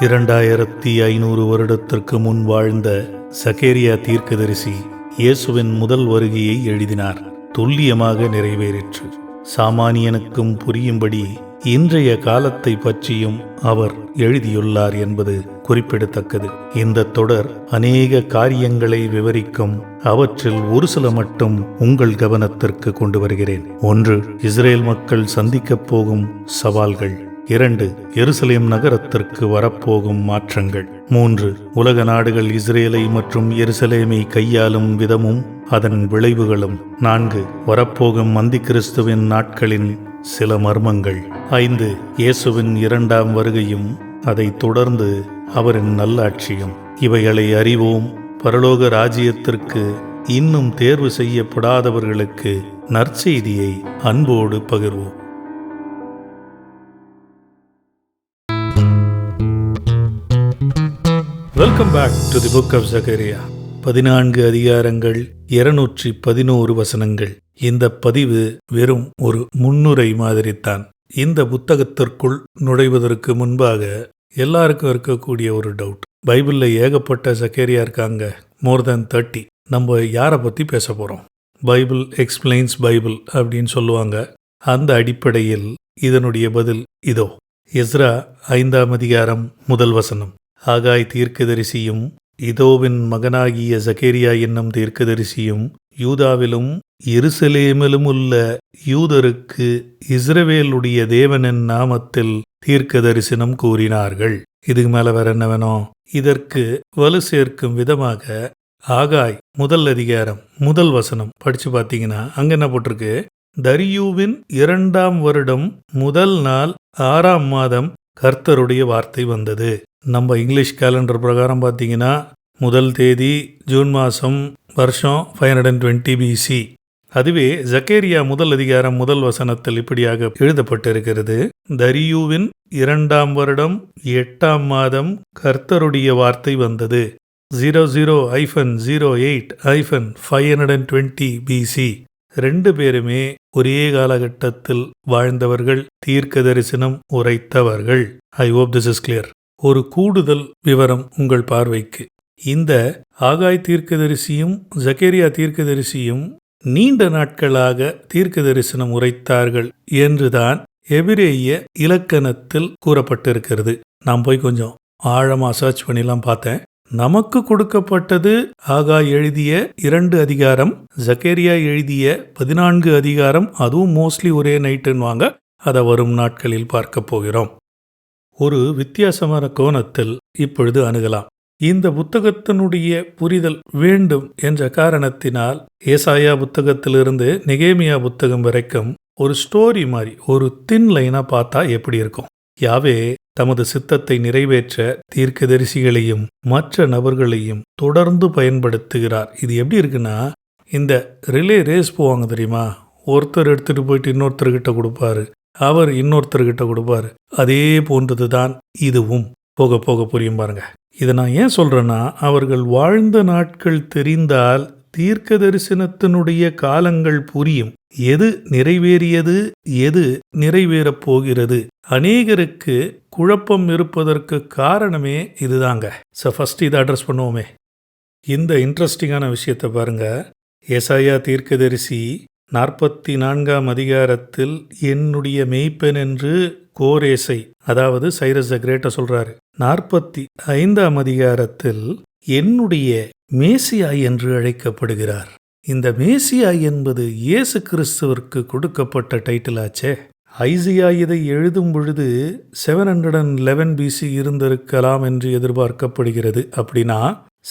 இரண்டாயிரத்தி ஐநூறு வருடத்திற்கு முன் வாழ்ந்த சகேரியா தீர்க்கதரிசி இயேசுவின் முதல் வருகையை எழுதினார். துல்லியமாக நிறைவேறிற்று. சாமானியனுக்கும் புரியும்படி இன்றைய காலத்தை பற்றியும் அவர் எழுதியுள்ளார் என்பது குறிப்பிடத்தக்கது. இந்த தொடர் அநேக காரியங்களை விவரிக்கும் அவற்றில் ஒரு சில மட்டும் உங்கள் கவனத்திற்கு கொண்டு வருகிறேன். ஒன்று இஸ்ரேல் மக்கள் சந்திக்கப் போகும் சவால்கள். இரண்டு எருசலேம் நகரத்திற்கு வரப்போகும் மாற்றங்கள். மூன்று உலக நாடுகள் இஸ்ரேலை மற்றும் எருசலேமை கையாளும் விதமும் அதன் விளைவுகளும். நான்கு வரப்போகும் மந்தி கிறிஸ்துவின் நாட்களின் சில மர்மங்கள். ஐந்து இயேசுவின் இரண்டாம் வருகையும் அதைத் தொடர்ந்து அவரின் நல்லாட்சியும். இவைகளை அறிவோம். பரலோக ராஜ்யத்திற்கு இன்னும் தேர்வு செய்யப்படாதவர்களுக்கு நற்செய்தியை அன்போடு பகிர்வோம். Welcome back to the book of Zechariah பதினான்கு அதிகாரங்கள் இருநூற்றி பதினோரு வசனங்கள். இந்த பதிவு வெறும் ஒரு முன்னுரை மாதிரித்தான். இந்த புத்தகத்திற்குள் நுழைவதற்கு முன்பாக எல்லாருக்கும் இருக்கக்கூடிய ஒரு டவுட் பைபிளில் ஏகப்பட்ட சக்கேரியா இருக்காங்க மோர் தென் தேர்ட்டி நம்ம யாரை பற்றி பேச போகிறோம் பைபிள் எக்ஸ்பிளைன்ஸ் பைபிள் அப்படின்னு சொல்லுவாங்க. அந்த அடிப்படையில் இதனுடைய பதில் இதோ. எஸ்ரா ஐந்தாம் அதிகாரம் முதல் வசனம். ஆகாய் தீர்க்கதரிசியும் இதோவின் மகனாகிய சகேரியா என்னும் தீர்க்கதரிசியும் யூதாவிலும் எருசலேமிலும் உள்ள யூதருக்கு இஸ்ரவேலுடைய தேவனின் நாமத்தில் தீர்க்க தரிசனம் கூறினார்கள். இதுக்கு மேல வேற என்ன வேணும்? இதற்கு வலு சேர்க்கும் விதமாக ஆகாய் முதல் அதிகாரம் முதல் வசனம் படிச்சு பார்த்தீங்கன்னா அங்க என்ன போட்டிருக்கு? தரியூவின் இரண்டாம் வருடம் முதல் நாள் ஆறாம் மாதம் கர்த்தருடைய வார்த்தை வந்தது. நம்ம இங்கிலீஷ் கேலண்டர் பிரகாரம் பார்த்தீங்கன்னா முதல் தேதி ஜூன் மாதம் வருஷம் five hundred and twenty BC அதுவே ஜக்கேரியா முதல் அதிகாரம் முதல் வசனத்தில் இப்படியாக எழுதப்பட்டிருக்கிறது. தரியூவின் இரண்டாம் வருடம் எட்டாம் மாதம் கர்த்தருடைய வார்த்தை வந்தது. Zero zero hyphen zero eight hyphen five hundred and twenty BC ரெண்டு பேருமே ஒரே காலகட்டத்தில் வாழ்ந்தவர்கள் தீர்க்க தரிசனம் உரைத்தவர்கள். I hope this is clear ஒரு கூடுதல் விவரம் உங்கள் பார்வைக்கு. இந்த ஆகாய் தீர்க்கதரிசியும் ஜக்கேரியா தீர்க்கதரிசியும் நீண்ட நாட்களாக தீர்க்க தரிசனம் உரைத்தார்கள் என்றுதான் எபிரேய இலக்கணத்தில் கூறப்பட்டிருக்கிறது. நான் போய் கொஞ்சம் ஆழமா சர்ச் பண்ணிலாம் பார்த்தேன். நமக்கு கொடுக்கப்பட்டது ஆகா எழுதிய இரண்டு அதிகாரம் ஜக்கேரியா எழுதிய பதினான்கு அதிகாரம் அதுவும் மோஸ்ட்லி ஒரே நைட்டுன்னுவாங்க அதை வரும் நாட்களில் பார்க்க போகிறோம். ஒரு வித்தியாசமான கோணத்தில் இப்பொழுது அணுகலாம். இந்த புத்தகத்தினுடைய புரிதல் வேண்டும் என்ற காரணத்தினால் ஏசாயா புத்தகத்திலிருந்து நிகேமியா புத்தகம் வரைக்கும் ஒரு ஸ்டோரி மாதிரி ஒரு தின் லைனாக பார்த்தா எப்படி இருக்கும்? யாவே தமது சித்தத்தை நிறைவேற்ற தீர்க்கதரிசிகளையும் மற்ற நபர்களையும் தொடர்ந்து பயன்படுத்துகிறார். இது எப்படி இருக்குன்னா இந்த ரிலே ரேஸ் போவாங்க தெரியுமா? ஒருத்தர் எடுத்துட்டு போயிட்டு இன்னொருத்தர்கிட்ட கொடுப்பாரு. அவர் இன்னொருத்தர்கிட்ட கொடுப்பாரு. அதே போன்றது தான் இதுவும். போக போக புரியும் பாருங்க. இதை நான் ஏன் சொல்றேன்னா அவர்கள் வாழ்ந்த நாட்கள் தெரிந்தால் தீர்க்க தரிசனத்தினுடைய காலங்கள் புரியும். எது நிறைவேறியது எது நிறைவேறப் போகிறது. அநேகருக்கு குழப்பம் இருப்பதற்கு காரணமே இதுதாங்க. ஸோ ஃபஸ்ட் இதை அட்ரஸ் பண்ணுவோமே. இந்த இன்ட்ரெஸ்டிங்கான விஷயத்தை பாருங்க. எசாயா தீர்க்கதரிசி நாற்பத்தி நான்காம் அதிகாரத்தில் என்னுடைய மெய்ப்பெண் என்று கோரேசை அதாவது சைரஸ் த கிரேட்ட சொல்றாரு. நாற்பத்தி ஐந்தாம் அதிகாரத்தில் என்னுடைய மேசியா என்று அழைக்கப்படுகிறார். இந்த மேசியா என்பது இயேசு கிறிஸ்துவிற்கு கொடுக்கப்பட்ட டைட்டில் ஆச்சே. ஐசியா இதை எழுதும் பொழுது seven hundred and eleven BC இருந்திருக்கலாம் என்று எதிர்பார்க்கப்படுகிறது. அப்படின்னா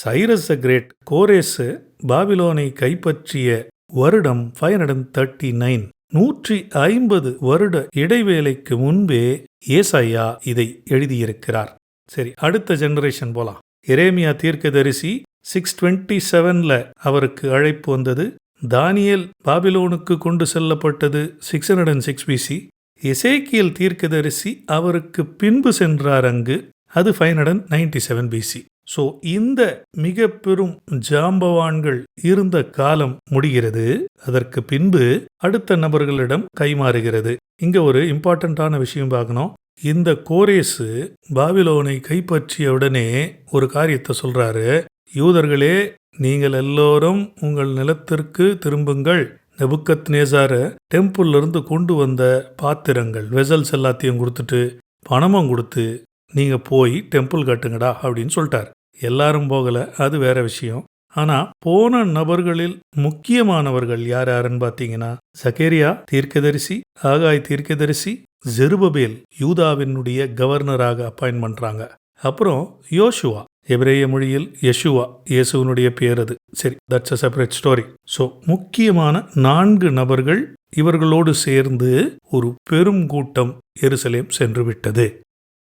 சைரஸ் த கிரேட் கோரேசு பாபிலோனை கைப்பற்றிய வருடம் five hundred and thirty nine நூற்றி ஐம்பது வருட இடைவேளைக்கு முன்பே ஏசாயா இதை எழுதியிருக்கிறார். சரி அடுத்த ஜெனரேஷன் போலாம். எரேமியா தீர்க்கதரிசி சிக்ஸ் டுவெண்ட்டி செவனில் அவருக்கு அழைப்பு வந்தது. தானியல் பாபிலோனுக்கு கொண்டு செல்லப்பட்டது six hundred and six BC Ezekiel தீர்க்கதரிசி அவருக்கு பின்பு சென்றார் அங்கு. அது five hundred ninety seven BC so இந்த மிக பெரும் ஜாம்பவான்கள் இருந்த காலம் முடிகிறது. அதற்கு பின்பு அடுத்த நபர்களிடம் கைமாறுகிறது. இங்க ஒரு இம்பார்ட்டண்ட்டான விஷயம் பார்க்கணும். இந்த கோரேசு பாபிலோனை கைப்பற்றிய உடனே ஒரு காரியத்தை சொல்றாரு. யூதர்களே நீங்கள் எல்லோரும் உங்கள் நிலத்திற்கு திரும்புங்கள். நெபுக்கத் நேசார டெம்பிள்ல இருந்து கொண்டு வந்த பாத்திரங்கள் வெசல்ஸ் எல்லாத்தையும் கொடுத்துட்டு பணமும் கொடுத்து நீங்க போய் டெம்பிள் கட்டுங்கடா அப்படின்னு சொல்லிட்டார். எல்லாரும் போகல அது வேற விஷயம். ஆனா போன நபர்களில் முக்கியமானவர்கள் யார் யாருன்னு பார்த்தீங்கன்னா சகேரியா தீர்க்கதரிசி ஆகாய் தீர்க்கதரிசி ஜெருபபேல் யூதாவினுடைய கவர்னராக அப்பாயின்ட் பண்றாங்க. அப்புறம் யோசுவா. எபிரேய மொழியில் யஷுவா இயேசுவனுடைய பேர் அது சரி that's a separate story so முக்கியமான நான்கு நபர்கள் இவர்களோடு சேர்ந்து ஒரு பெரும் கூட்டம் எருசலேம் சென்று விட்டது.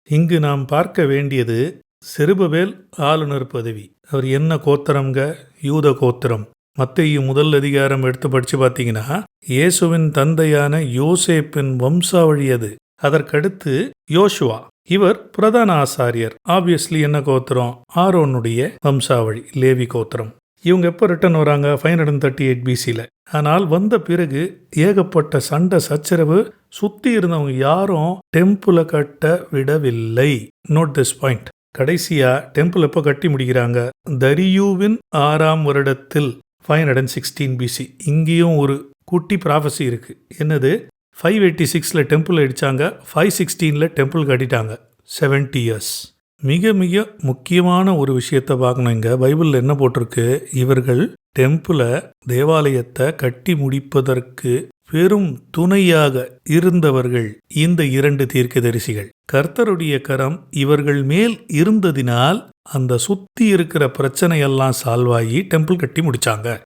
இங்கு நாம் பார்க்க வேண்டியது செருபவேல் ஆளுநர் பதவி. அவர் என்ன கோத்திரம்ங்க? யூத கோத்திரம். மத்தையும் முதல் அதிகாரம் எடுத்து படிச்சு பார்த்தீங்கன்னா இயேசுவின் தந்தையான யோசேப்பின் வம்சாவழி அது. அதற்கடுத்து யோசுவா. இவர் பிரதான ஆசாரியர். ஆப்வியஸ்லி என்ன கோத்திரம்? ஆரோனுடைய வம்சாவழி லேவி கோத்திரம். இவங்க எப்போ ரிட்டர்ன் வராங்க? ஃபைவ் ஹண்ட்ரட் தேர்ட்டி எயிட் பிசியில் ஆனால் வந்த பிறகு ஏகப்பட்ட சண்டை சச்சரவு சுற்றி இருந்தவங்க யாரும் டெம்பிளை கட்ட விடவில்லை. நோட் திஸ் பாயிண்ட் கடைசியா டெம்பிள் எப்போ கட்டி முடிக்கிறாங்க? தரியூவின் ஆறாம் வருடத்தில் five hundred and sixteen BC இங்கேயும் ஒரு குட்டி ப்ராஃபஸி இருக்கு. என்னது? ஃபைவ் எயிட்டி சிக்ஸில் டெம்பிள் அடித்தாங்க ஃபைவ் சிக்ஸ்டீனில் டெம்பிள் கட்டிட்டாங்க. செவன்ட்டி இயர்ஸ் மிக மிக முக்கியமான ஒரு விஷயத்தை பார்க்கணும் இங்கே. பைபிளில் என்ன போட்டிருக்கு? இவர்கள் டெம்பிளை தேவாலயத்தை கட்டி முடிப்பதற்கு பெரும் துணையாக இருந்தவர்கள் இந்த இரண்டு தீர்க்கதரிசிகள். கர்த்தருடைய கரம் இவர்கள் மேல் இருந்ததினால் அந்த சுத்தி இருக்கிற பிரச்சனையெல்லாம் சால்வாகி டெம்பிள் கட்டி முடிச்சாங்க.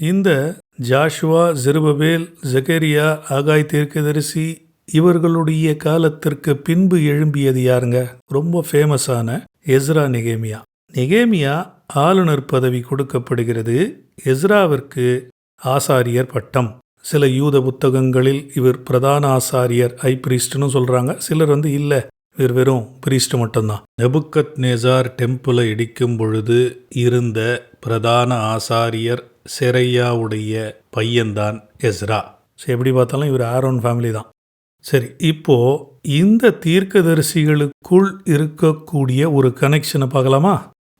இந்த ஜாஷுவா ஜெருபபேல் ஜெகேரியா ஆகாய் தீர்க்கதரிசி இவர்களுடைய காலத்திற்கு பின்பு எழும்பியது யாருங்க? ரொம்ப ஃபேமஸான எஸ்ரா நிகேமியா. நிகேமியா ஆளுநர் பதவி கொடுக்கப்படுகிறது. எஸ்ராவிற்கு ஆசாரியர் பட்டம். சில யூத புத்தகங்களில் இவர் பிரதான ஆசாரியர் ஐ பிரீஸ்ட்னு சொல்றாங்க. சிலர் வந்து இல்லை இவர் வெறும் பிரீஸ்ட் மட்டும்தான். நெபுக்கத் நேசார் டெம்பிளை இடிக்கும் பொழுது இருந்த பிரதான ஆசாரியர் செரையாவுடைய பையன்தான் எஸ்ரா. ஸோ எப்படி பார்த்தாலும் இவர் ஆரோன் ஃபேமிலி தான். சரி இப்போ இந்த தீர்க்கதரிசிகளுக்குள் இருக்கக்கூடிய ஒரு கனெக்ஷனை பார்க்கலாமா?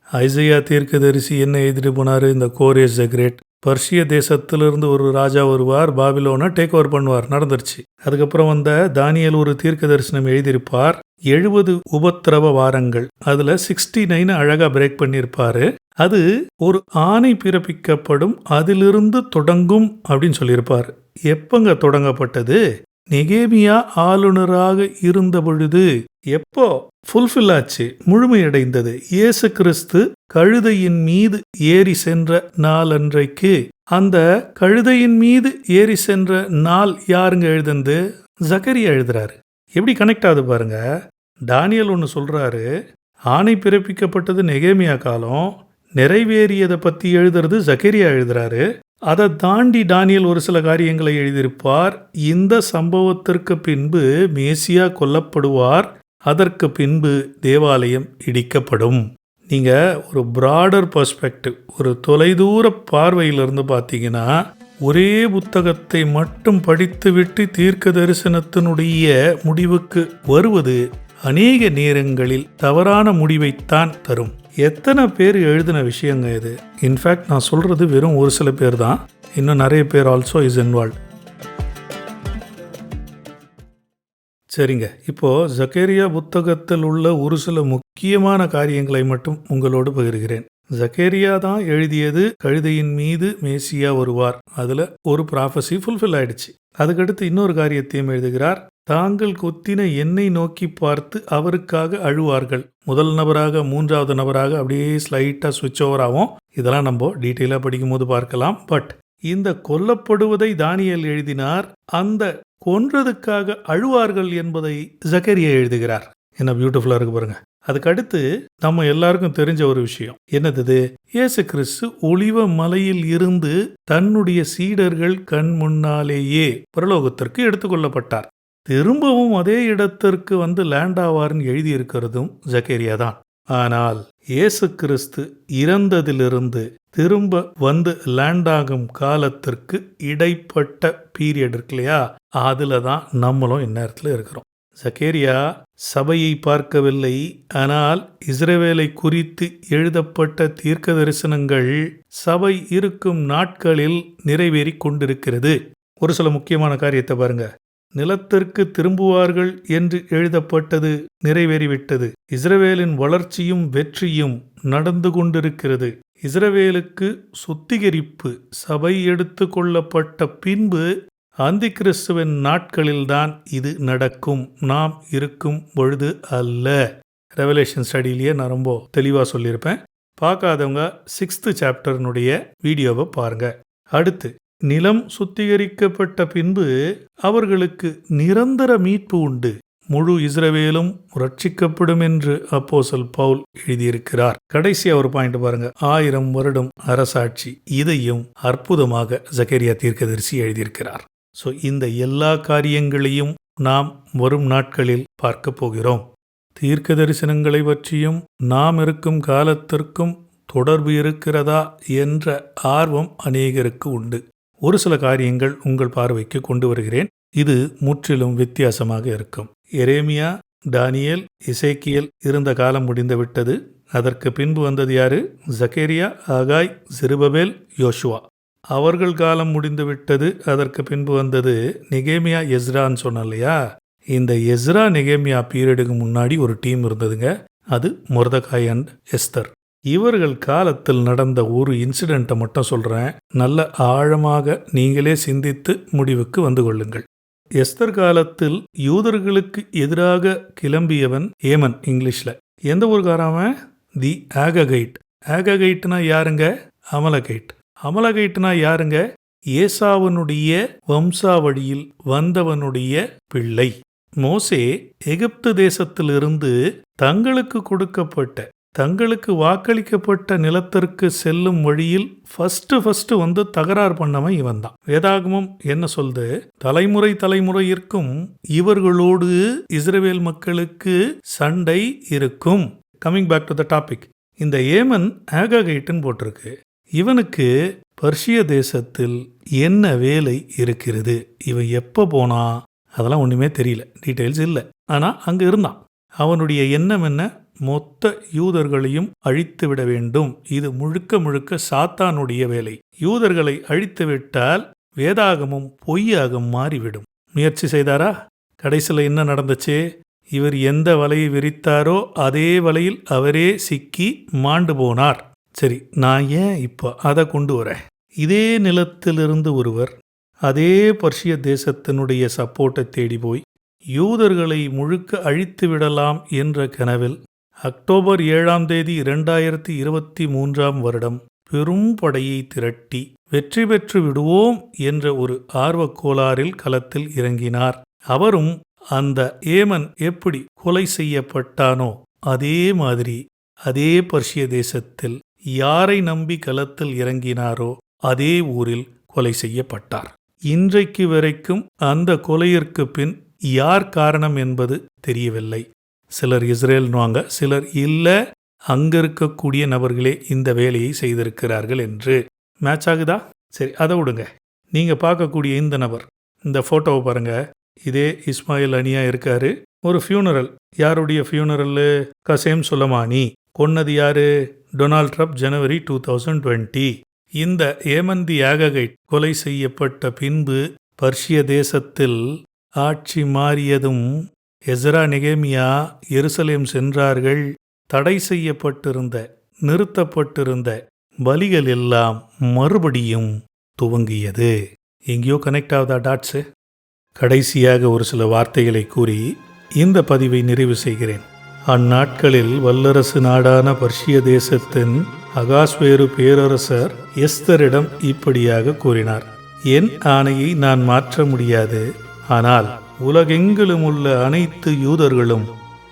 ஐசையா தீர்க்கதரிசி என்ன எழுதிட்டு போனாரு? இந்த கோரேஸ் த கிரேட். பர்ஷிய தேசத்திலிருந்து ஒரு ராஜா வருவார் பாபிலோனை டேக் ஓவர் பண்ணுவார். நடந்துருச்சு. அதுக்கப்புறம் வந்த தானியல் ஒரு தீர்க்க தரிசனம் எழுதியிருப்பார் எழுபது உபத்திரவ வாரங்கள். அதில் சிக்ஸ்டி நைன் அழகாக பிரேக் பண்ணியிருப்பார். அது ஒரு ஆணை பிறப்பிக்கப்படும் அதிலிருந்து தொடங்கும் அப்படின்னு சொல்லியிருப்பார். எப்பங்க தொடங்கப்பட்டது? நெகேமியா ஆளுநராக இருந்த பொழுது எப்போ ஃபுல்ஃபில் ஆச்சு முழுமையடைந்தது. இயேசு கிறிஸ்து கழுதையின் மீது ஏறி சென்ற நாளன்றைக்கு அந்த கழுதையின் மீது ஏறி சென்ற நாள் யாருங்க எழுதுந்து ஜக்கரியா எழுதுறாரு. எப்படி கனெக்ட் ஆகுது பாருங்க. டானியல் ஒன்று சொல்றாரு ஆணை பிறப்பிக்கப்பட்டது நெகேமியா காலம் நிறைவேறியதை பற்றி எழுதுறது ஜக்கரியா எழுதுறாரு. அதை தாண்டி டானியல் ஒரு சில காரியங்களை எழுதியிருப்பார். இந்த சம்பவத்திற்கு பின்பு மேசியா கொல்லப்படுவார். அதற்கு பின்பு தேவாலயம் இடிக்கப்படும். நீங்கள் ஒரு பிராடர் பர்ஸ்பெக்டிவ் ஒரு தொலைதூர பார்வையிலிருந்து பார்த்தீங்கன்னா ஒரே புத்தகத்தை மட்டும் படித்துவிட்டு தீர்க்க தரிசனத்தினுடைய முடிவுக்கு வருவது அநேக நேரங்களில் தவறான முடிவைத்தான் தரும். எத்தனை பேர் எழுதின விஷயங்க இது? இன்ஃபேக்ட் நான் சொல்றது வெறும் ஒரு சில பேர் தான். இன்னும் நிறைய பேர் ஆல்சோ இஸ் இன்வால்வ் சரிங்க. இப்போ ஜக்கேரியா புத்தகத்தில் உள்ள ஒரு சில முக்கியமான காரியங்களை மட்டும் உங்களோடு பகிர்கிறேன். ஜக்கேரியா தான் எழுதியது கழுதையின் மீது மேசியா வருவார் அதுல ஒரு ப்ராஃபஸி ஃபுல்ஃபில் ஆயிடுச்சு. அதுக்கடுத்து இன்னொரு காரியத்தையும் எழுதுகிறார். தாங்கள் கொத்தின என்னை நோக்கி பார்த்து அவருக்காக அழுவார்கள். முதல் நபராக மூன்றாவது நபராக அப்படியே ஸ்லைட்டாக சுவிட்ச் ஓவர் ஆகும். இதெல்லாம் நம்ம டீட்டெயிலாக படிக்கும் போது பார்க்கலாம். பட் இந்த கொல்லப்படுவதை தானியல் எழுதினார். அந்த கொன்றதுக்காக அழுவார்கள் என்பதை ஜக்கரியா எழுதுகிறார். என்ன பியூட்டிஃபுல்லாக இருக்கு பாருங்க. அதுக்கடுத்து நம்ம எல்லாருக்கும் தெரிஞ்ச ஒரு விஷயம். என்னது இயேசு கிறிஸ்து ஒளிவ மலையில் இருந்து தன்னுடைய சீடர்கள் கண் முன்னாலேயே பிரலோகத்திற்கு எடுத்துக்கொள்ளப்பட்டார் திரும்பவும் அதே இடத்திற்கு வந்து லேண்ட் ஆவார்னு எழுதியிருக்கிறதும் ஜக்கேரியா தான் ஆனால் இயேசு கிறிஸ்து இறந்ததிலிருந்து திரும்ப வந்து லேண்ட் ஆகும் காலத்திற்கு இடைப்பட்ட பீரியட் இருக்கு இல்லையா? அதில் தான் நம்மளும் இந்நேரத்தில் இருக்கிறோம். ஜக்கேரியா சபையை பார்க்கவில்லை. ஆனால் இஸ்ரேவேலை குறித்து எழுதப்பட்ட தீர்க்க தரிசனங்கள் சபை இருக்கும் நாட்களில் நிறைவேறிக் கொண்டிருக்கிறது. ஒரு சில முக்கியமான காரியத்தை பாருங்க. நிலத்திற்கு திரும்புவார்கள் என்று எழுதப்பட்டது நிறைவேறிவிட்டது. இஸ்ரவேலின் வளர்ச்சியும் வெற்றியும் நடந்து கொண்டிருக்கிறது. இஸ்ரவேலுக்கு சுத்திகரிப்பு சபை எடுத்து கொள்ளப்பட்ட பின்பு அந்தி கிறிஸ்துவின் நாட்களில்தான் இது நடக்கும். நாம் இருக்கும் பொழுது அல்ல. ரெவலேஷன் ஸ்டடியிலேயே நான் ரொம்ப தெளிவாக சொல்லியிருப்பேன். பார்க்காதவங்க சிக்ஸ்த்து சாப்டர்னுடைய வீடியோவை பாருங்க. அடுத்து நிலம் சுத்திகரிக்கப்பட்ட பின்பு அவர்களுக்கு நிரந்தர மீட்பு உண்டு. முழு இஸ்ரவேலும் ரட்சிக்கப்படும் என்று அப்போசல் பவுல் எழுதியிருக்கிறார். கடைசி அவர் பாயிண்ட் பாருங்க. ஆயிரம் வருடம் அரசாட்சி இதையும் அற்புதமாக ஜக்கரியா தீர்க்கதரிசி எழுதியிருக்கிறார். ஸோ இந்த எல்லா காரியங்களையும் நாம் வரும் நாட்களில் பார்க்க போகிறோம். தீர்க்க தரிசனங்களை பற்றியும் நாம் இருக்கும் காலத்திற்கும் தொடர்பு இருக்கிறதா என்ற ஆர்வம் அநேகருக்கு உண்டு. ஒரு சில காரியங்கள் உங்கள் பார்வைக்கு கொண்டு வருகிறேன். இது முற்றிலும் வித்தியாசமாக இருக்கும். எரேமியா டானியல் இசைக்கியல் இருந்த காலம் முடிந்துவிட்டது. அதற்கு பின்பு வந்தது யாரு? Zechariah Haggai Zerubbabel Joshua. அவர்கள் காலம் முடிந்துவிட்டது. அதற்கு பின்பு வந்தது நிகேமியா எஸ்ரான்னு சொன்னோம் இல்லையா? இந்த எஸ்ரா நிகேமியா பீரியடுக்கு முன்னாடி ஒரு டீம் இருந்ததுங்க. அது முரதகாய் அண்ட் எஸ்தர். இவர்கள் காலத்தில் நடந்த ஒரு இன்சிடெண்ட்டை மட்டும் சொல்கிறேன் நல்ல ஆழமாக நீங்களே சிந்தித்து முடிவுக்கு வந்து கொள்ளுங்கள். எஸ்தர் காலத்தில் யூதர்களுக்கு எதிராக கிளம்பியவன் ஏமன் இங்கிலீஷில். எந்த ஊருக்காரவன் தி ஆககைட். ஆககைட்னா யாருங்க? அமலகைட். அமலகைட்னா யாருங்க? ஏசாவனுடைய வம்சாவழியில் வந்தவனுடைய பிள்ளை. மோசே எகிப்து தேசத்திலிருந்து தங்களுக்கு கொடுக்கப்பட்ட தங்களுக்கு வாக்களிக்கப்பட்ட நிலத்திற்கு செல்லும் வழியில் ஃபஸ்ட்டு ஃபஸ்ட்டு வந்து தகராறு பண்ணவன் இவன் தான் வேதாகமம் என்ன சொல்லுது தலைமுறை தலைமுறையிற்கும் இவர்களோடு இஸ்ரேல் மக்களுக்கு சண்டை இருக்கும். Coming back to the topic இந்த ஏமன் ஆகாகைட்டுன்னு போட்டிருக்கு. இவனுக்கு பர்ஷிய தேசத்தில் என்ன வேலை இருக்கிறது? இவன் எப்போ போனா? அதெல்லாம் ஒன்றுமே தெரியல. டீட்டெயில்ஸ் இல்லை. ஆனால் அங்கே இருந்தான். அவனுடைய எண்ணம் என்ன? மொத்த யூதர்களையும் அழித்து விட வேண்டும். இது முழுக்க முழுக்க சாத்தானுடைய வேலை. யூதர்களை அழித்துவிட்டால் வேதாகமும் பொய்யாக மாறிவிடும். முயற்சி செய்தாரா? கடைசியில் என்ன நடந்துச்சு? இவர் எந்த வலையை விரித்தாரோ அதே வலையில் அவரே சிக்கி மாண்டு போனார். சரி நான் ஏன் இப்போ அதை கொண்டு வரேன்? இதே நிலத்திலிருந்து ஒருவர் அதே பர்ஷிய தேசத்தினுடைய சப்போர்ட்டை தேடி போய் யூதர்களை முழுக்க அழித்து விடலாம் என்ற கனவில் அக்டோபர் ஏழாம் தேதி இரண்டாயிரத்தி இருபத்தி மூன்றாம் வருடம். பெரும் படையை திரட்டி வெற்றி பெற்று விடுவோம் என்ற ஒரு ஆர்வக் கோளாறில் களத்தில் இறங்கினார். அவரும் அந்த ஏமன் எப்படி கொலை செய்யப்பட்டானோ அதே மாதிரி அதே பர்ஷிய தேசத்தில் யாரை நம்பி களத்தில் இறங்கினாரோ அதே ஊரில் கொலை செய்யப்பட்டார். இன்றைக்கு வரைக்கும் அந்த கொலையிற்கு பின் யார் காரணம் என்பது தெரியவில்லை. சிலர் இஸ்ரேல்னுவாங்க சிலர் இல்லை அங்க இருக்கக்கூடிய நபர்களே இந்த வேலையை செய்திருக்கிறார்கள் என்று. மேட்ச் ஆகுதா? சரி அதை விடுங்க. நீங்க பார்க்கக்கூடிய இந்த நபர் இந்த ஃபோட்டோவை பாருங்க. இதே இஸ்மாயில் அனியா இருக்காரு. ஒரு ஃபியூனரல் யாருடைய ஃபியூனரல் கசேம் சுலமானி. கொன்னது யாரு? டொனால்ட் ட்ரம்ப் ஜனவரி டூ தௌசண்ட் டுவெண்ட்டி இந்த ஏமந்தி யாககைட் கொலை செய்யப்பட்ட பின்பு பர்ஷிய தேசத்தில் ஆட்சி மாறியதும் எசரா நெகேமியா எருசலேம் சென்றார்கள். தடை செய்யப்பட்டிருந்த நிறுத்தப்பட்டிருந்த பலிகள் எல்லாம் மறுபடியும் துவங்கியது. எங்கேயோ கனெக்ட் ஆகுதா டாட்ஸு கடைசியாக ஒரு சில வார்த்தைகளை கூறி இந்த பதிவை நிறைவு செய்கிறேன். அந்நாட்களில் வல்லரசு நாடான பர்ஷிய தேசத்தின் அகாஸ்வேரு பேரரசர் எஸ்தரிடம் இப்படியாக கூறினார் என் ஆணையை நான் மாற்ற முடியாது. ஆனால் உலகெங்கிலும் உள்ள அனைத்து யூதர்களும்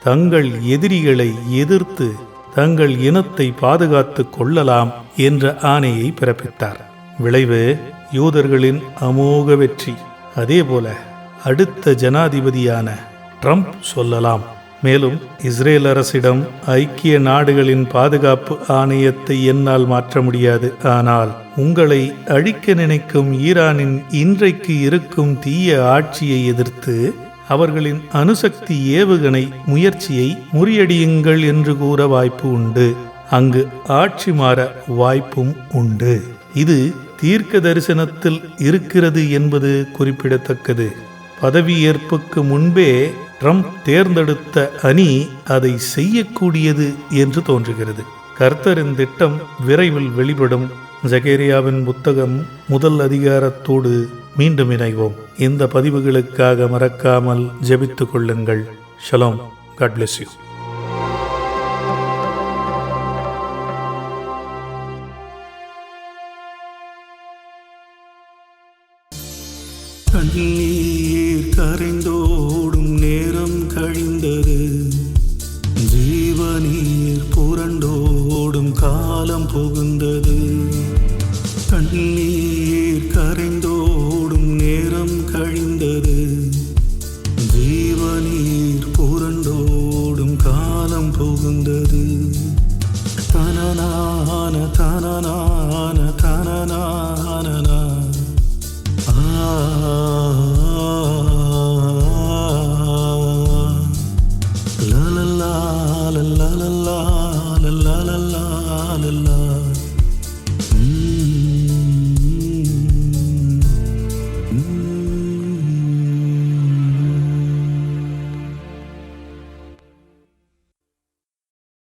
தங்கள் எதிரிகளை எதிர்த்து தங்கள் இனத்தை பாதுகாத்து கொள்ளலாம் என்ற ஆணையை பிறப்பித்தார். விளைவு யூதர்களின் அமோக வெற்றி. அதேபோல அடுத்த ஜனாதிபதியான ட்ரம்ப் சொல்லலாம். மேலும் இஸ்ரேல் அரசிடம் ஐக்கிய நாடுகளின் பாதுகாப்பு ஆணையத்தை என்னால் மாற்ற முடியாது. ஆனால் உங்களை அழிக்க நினைக்கும் ஈரானின் இன்றைக்கு இருக்கும் தீய ஆட்சியை எதிர்த்து அவர்களின் அணுசக்தி ஏவுகணை முயற்சியை முறியடியுங்கள் என்று கூற வாய்ப்பு உண்டு. அங்கு ஆட்சி மாற வாய்ப்பும் உண்டு. இது தீர்க்க தரிசனத்தில் இருக்கிறது என்பது குறிப்பிடத்தக்கது. பதவியேற்புக்கு முன்பே ட்ரம்ப் தேர்ந்தெடுத்த அணி அதை செய்யக்கூடியது என்று தோன்றுகிறது. கர்த்தரின் திட்டம் விரைவில் வெளிப்படும். ஜகேரியாவின் புத்தகம் முதல் அதிகாரத்தோடு மீண்டும் இணைவோம். இந்த பதிவுகளுக்காக மறக்காமல் ஜெபித்துக் கொள்ளுங்கள். ஷலோம். காட் bless யூ கண்ணீர் புகுந்தது தனனான தனனான தனனான ஆ.